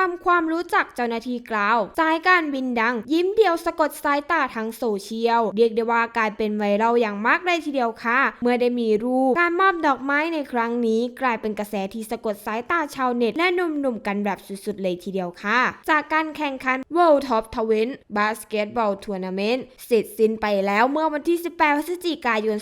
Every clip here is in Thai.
ทำความรู้จักเจ้าหน้าที่กล่าวสายการบินดัง ยิ้มเดียวสะกดสายตาทั้งโซเชียล เรียกได้ว่ากลายเป็นไวรัลอย่างมากเลยทีเดียวค่ะ เมื่อได้มีรูป การมอบดอกไม้ในครั้งนี้ กลายเป็นกระแสที่สะกดสายตาชาวเน็ต และหนุ่มๆกันแบบสุดๆเลยทีเดียวค่ะ จากการแข่งขัน World Top 20 Basketball Tournament เสร็จสิ้นไปแล้วเมื่อวันที่ 18 พฤศจิกายน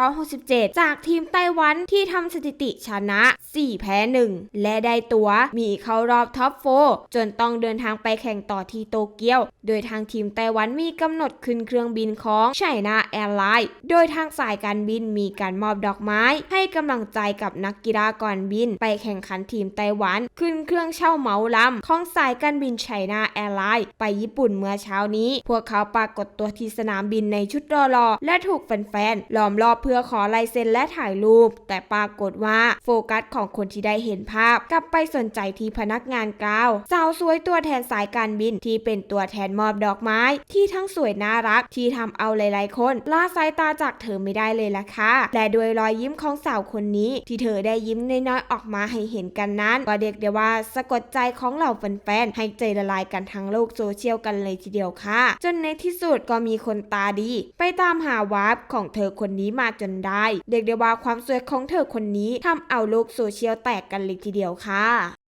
2567 จากทีมไต้หวันที่ทำสถิติชนะ 4 แพ้ 1 และได้ตัวมีเข้ารอบท็อป4จนต้องเดินทางไปแข่งต่อที่โตเกียว โดยทางทีมไต้หวันมีกำหนดขึ้นเครื่องบินของไชน่าแอร์ไลน์ โดยทางสายการบินมีการมอบดอกไม้ ให้กำลังใจกับนักกีฬาก่อนบิน ไปแข่งขันทีมไต้หวัน ขึ้นเครื่องเช่าเหมาลำของสายการบินไชน่าแอร์ไลน์ไปญี่ปุ่นเมื่อเช้านี้ พวกเขาปรากฏตัวที่สนามบินในชุดรอรอและถูกแฟนๆล้อมรอบเพื่อขอลายเซ็นและถ่ายรูป แต่ปรากฏว่าโฟกัสของคนที่ได้เห็นภาพกลับไปสนใจที่พนักงานกล่าสาวสวยตัวแทนสายการบินที่เป็นตัวแทนมอบดอกไม้ ที่ทั้งสวยน่ารักที่ทำเอาหลายๆ คนลาสายตาจากเธอไม่ได้เลยล่ะค่ะและด้วยรอยยิ้มของสาวคนนี้ ที่เธอได้ยิ้มน้อยๆออกมาให้เห็นกันนั้น ก็เรียกได้ว่าสะกดใจของเหล่าแฟนๆให้ใจละลายกันทั้งโลกโซเชียลกันเลยทีเดียวค่ะ จนในที่สุดก็มีคนตาดี ไปตามหาวาร์ปของเธอคนนี้มาจนได้ เรียกได้ว่าความสวยของเธอคนนี้ทำเอาโลกโซเชียลแตกกันเลยทีเดียวค่ะ